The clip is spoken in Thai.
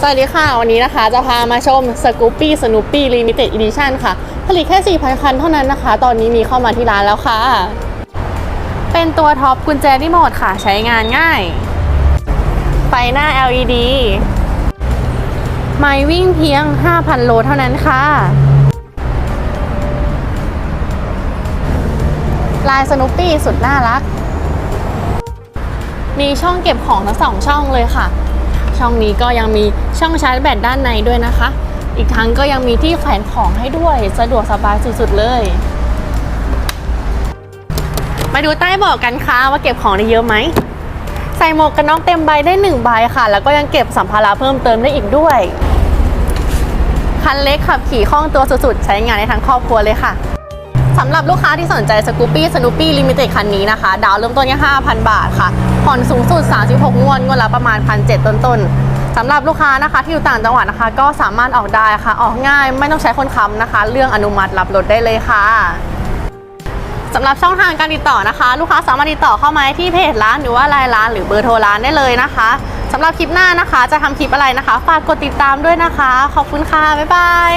สวัสดีค่ะ วันนี้นะคะ จะพามาชม Scoopy Snoopy Limited Edition ค่ะ ผลิตแค่ 4,000 คันเท่านั้นนะคะ ตอนนี้มีเข้ามาที่ร้านแล้วค่ะ เป็นตัวท็อปกุญแจรีโมทค่ะ ใช้งานง่าย ไฟหน้า LED ไม่วิ่งเพียง 5,000 โลเท่านั้นค่ะ ลาย Snoopy สุดน่ารัก มีช่องเก็บของทั้งสองช่องเลยค่ะ ช่องนี้ก็ยังมีช่องชาร์จแบตด้านในด้วยนะคะ อีกทั้งก็ยังมีที่แขวนของให้ด้วยสะดวกสบายสุดๆเลย มาดูใต้เบาะกันค่ะว่าเก็บของได้เยอะไหมใส่หมวกกันน็อกเต็มใบได้หนึ่งใบค่ะ แล้วก็ยังเก็บสัมภาระเพิ่มเติมได้อีกด้วยคันเล็กขับขี่คล่องตัวสุดๆ ใช้งานในทั้งครอบครัวเลยค่ะ สำหรับลูกค้าที่สนใจ Scoopy Snoopy Limited คันนี้นะคะ ดาวเริ่มต้นแค่5,000 บาทค่ะ ผ่อนสูงสุด 36 งวด งวดละประมาณ 1,700 ต้นๆสำหรับลูกค้านะคะที่อยู่ต่างจังหวัดนะคะ ก็สามารถออกได้ค่ะ ออกง่ายไม่ต้องใช้คนค้ำนะคะ เรื่องอนุมัติรับรถได้เลยค่ะสำหรับช่องทางการติดต่อนะคะ ลูกค้าสามารถติดต่อเข้ามาที่เพจร้านหรือว่าไลน์ร้าน หรือเบอร์โทรร้านได้เลยนะคะสำหรับคลิปหน้านะคะ จะทำคลิปอะไรนะคะ ฝากกดติดตามด้วยนะคะ ขอบคุณค่ะ บ๊ายบาย